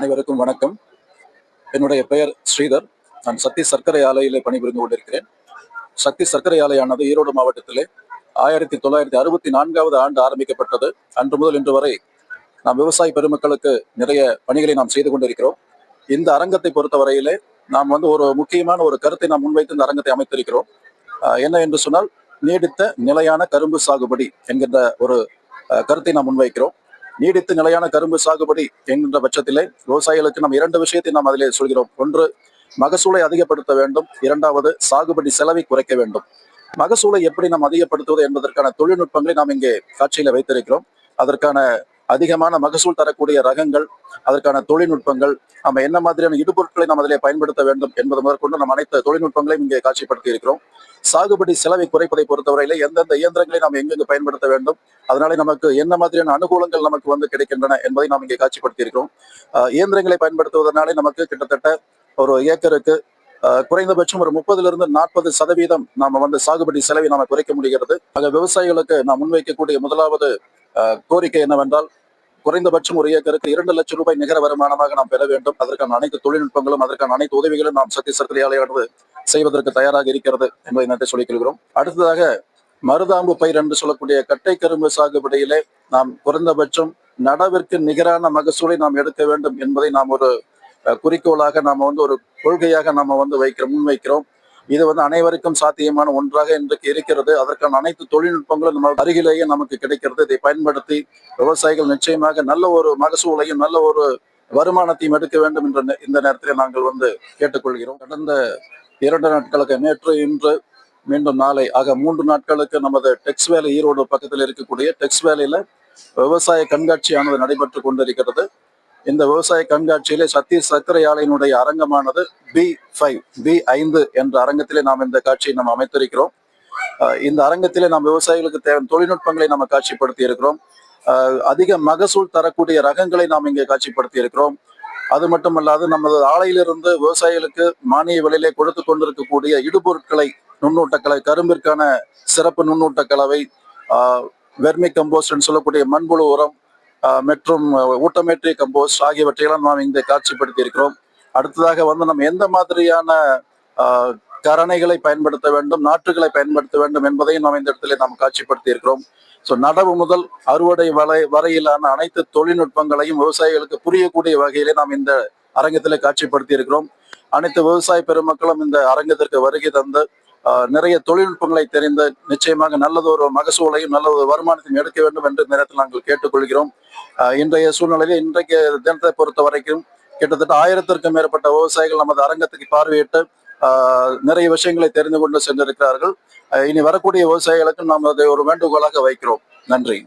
அனைவருக்கும் வணக்கம். என்னுடைய பெயர் ஸ்ரீதர். நான் சக்தி சர்க்கரை ஆலையிலே பணிபுரிந்து கொண்டிருக்கிறேன். சக்தி சர்க்கரை ஆலையானது ஈரோடு மாவட்டத்திலே ஆயிரத்தி தொள்ளாயிரத்தி அறுபத்தி நான்காவது ஆண்டு ஆரம்பிக்கப்பட்டது. அன்று முதல் இன்று வரை நாம் விவசாய பெருமக்களுக்கு நிறைய பணிகளை நாம் செய்து கொண்டிருக்கிறோம். இந்த அரங்கத்தை பொறுத்தவரையிலே நாம் வந்து ஒரு முக்கியமான ஒரு கருத்தை நாம் முன்வைத்து இந்த அரங்கத்தை அமைத்திருக்கிறோம். என்ன என்று சொன்னால் நீடித்த நிலையான கரும்பு சாகுபடி என்கின்ற ஒரு கருத்தை நாம் முன்வைக்கிறோம். நீடித்த நிலையான கரும்பு சாகுபடி என்கின்ற பட்சத்திலே விவசாயிகளுக்கு நாம் இரண்டு விஷயத்தை நாம் அதிலே சொல்கிறோம். ஒன்று மகசூலை அதிகப்படுத்த வேண்டும். இரண்டாவது சாகுபடி செலவை குறைக்க வேண்டும். மகசூலை எப்படி நாம் அதிகப்படுத்துவது என்பதற்கான தொழில்நுட்பங்களை நாம் இங்கே காட்சியில வைத்திருக்கிறோம். அதற்கான அதிகமான மகசூல் தரக்கூடிய ரகங்கள் அதற்கான தொழில்நுட்பங்கள் நம்ம என்ன மாதிரியான இடுபொருட்களை நாம் அதிலே பயன்படுத்த வேண்டும் என்பது முதற்கொண்டு நம்ம அனைத்து தொழில்நுட்பங்களையும் இங்கே காட்சிப்படுத்தி இருக்கிறோம். சாகுபடி செலவை குறைப்பதை பொறுத்தவரையில எந்தெந்த இயந்திரங்களை நாம் எங்கெங்கு பயன்படுத்த வேண்டும் அதனால நமக்கு என்ன மாதிரியான அனுகூலங்கள் நமக்கு வந்து கிடைக்கின்றன என்பதை நாம் இங்கே காட்சிப்படுத்தி இருக்கிறோம். இயந்திரங்களை பயன்படுத்துவதனாலே நமக்கு கிட்டத்தட்ட ஒரு ஏக்கருக்கு குறைந்தபட்சம் ஒரு முப்பதுல இருந்து நாற்பது சதவீதம் நாம வந்து சாகுபடி செலவை நாம குறைக்க முடிகிறது. ஆக விவசாயிகளுக்கு நாம் முன்வைக்கக்கூடிய முதலாவது கோரிக்கை என்னவென்றால் குறைந்தபட்சம் ஒரு ஏக்கருக்கு இரண்டு லட்சம் ரூபாய் நிகர வருமானமாக நாம் பெற வேண்டும். அதற்கான அனைத்து தொழில்நுட்பங்களும் அதற்கான அனைத்து உதவிகளும் நாம் சக்தி சர்க்கரையாளையானது செய்வதற்கு தயாராக இருக்கிறது என்பதை நேரத்தை சொல்லிக் கொள்கிறோம் அடுத்ததாக மருதாம்பு பயிர் என்று சொல்லக்கூடிய கட்டை கரும்பு சாகுபடியிலே நாம் குறைந்தபட்சம் நடவிற்கு நிகரான மகசூலை நாம் எடுக்க வேண்டும் என்பதை நாம் ஒரு குறிக்கோளாக நாம் வந்து ஒரு கொள்கையாக நாம வந்து வைக்கிறோம் முன்வைக்கிறோம். இது வந்து அனைவருக்கும் சாத்தியமான ஒன்றாக இன்றைக்கு இருக்கிறது. அதற்கான அனைத்து தொழில்நுட்பங்களும் நம்ம அருகிலேயே நமக்கு கிடைக்கிறது. இதை பயன்படுத்தி விவசாயிகள் நிச்சயமாக நல்ல ஒரு மகசூலையும் நல்ல ஒரு வருமானத்தையும் எடுக்க வேண்டும் என்ற நே- இந்த நேரத்தில் நாங்கள் வந்து கேட்டுக்கொள்கிறோம். கடந்த இரண்டு நாட்களுக்கு நேற்று இன்று மீண்டும் நாளை ஆக மூன்று நாட்களுக்கு நமது டெக்ஸ் வேலை ஈரோடு பக்கத்தில் இருக்கக்கூடிய டெக்ஸ் வேலையில விவசாய கண்காட்சியானது நடைபெற்று கொண்டிருக்கிறது. இந்த விவசாய கண்காட்சியிலே சத்திய சர்க்கரை ஆலையினுடைய அரங்கமானது பி ஃபைவ் பி ஐந்து என்ற அரங்கத்திலே நாம் இந்த காட்சியை நாம் அமைத்திருக்கிறோம். இந்த அரங்கத்திலே நாம் விவசாயிகளுக்கு தேவை தொழில்நுட்பங்களை நாம் காட்சிப்படுத்தி இருக்கிறோம். அதிக மகசூல் தரக்கூடிய ரகங்களை நாம் இங்கே காட்சிப்படுத்தி இருக்கிறோம். அது மட்டுமல்லாது நமது ஆலையிலிருந்து விவசாயிகளுக்கு மானிய விலையிலே கொடுத்து கொண்டிருக்கக்கூடிய இடுபொருட்களை நுண்ணூட்ட கலவை கரும்பிற்கான சிறப்பு நுண்ணூட்ட கலவை வெர்மி கம்போஸ்ட் சொல்லக்கூடிய மண்புழு உரம் மற்றும் ஊட்டமேற்றி கம்போஸ்ட் ஆகியவற்றையெல்லாம் நாம் இங்கே காட்சிப்படுத்தி இருக்கிறோம் அடுத்ததாக வந்து நம்ம எந்த மாதிரியான ஆஹ் கரணைகளை பயன்படுத்த வேண்டும் நாற்றுகளை பயன்படுத்த வேண்டும் என்பதையும் நாம் இந்த இடத்துல நாம் காட்சிப்படுத்தி இருக்கிறோம் ஸோ நடவு முதல் அறுவடை வலை வரையிலான அனைத்து தொழில்நுட்பங்களையும் விவசாயிகளுக்கு புரியக்கூடிய வகையிலே நாம் இந்த அரங்கத்திலே காட்சிப்படுத்தி இருக்கிறோம் அனைத்து விவசாய பெருமக்களும் இந்த அரங்கத்திற்கு வருகை தந்து நிறைய தொழில்நுட்பங்களை தெரிந்து நிச்சயமாக நல்லதொரு மகசூலையும் நல்ல ஒரு வருமானத்தையும் எடுக்க வேண்டும் என்று நேரத்தில் நாங்கள் கேட்டுக்கொள்கிறோம். இன்றைய சூழ்நிலையில் இன்றைக்கு தினத்தை பொறுத்த வரைக்கும் கிட்டத்தட்ட ஆயிரத்திற்கும் மேற்பட்ட விவசாயிகள் நமது அரங்கத்துக்கு பார்வையிட்டு ஆஹ், நிறைய விஷயங்களை தெரிந்து கொண்டு சென்றிருக்கிறார்கள். இனி வரக்கூடிய விவசாயிகளுக்கு நாம் அதை ஒரு வேண்டுகோளாக வைக்கிறோம். நன்றி.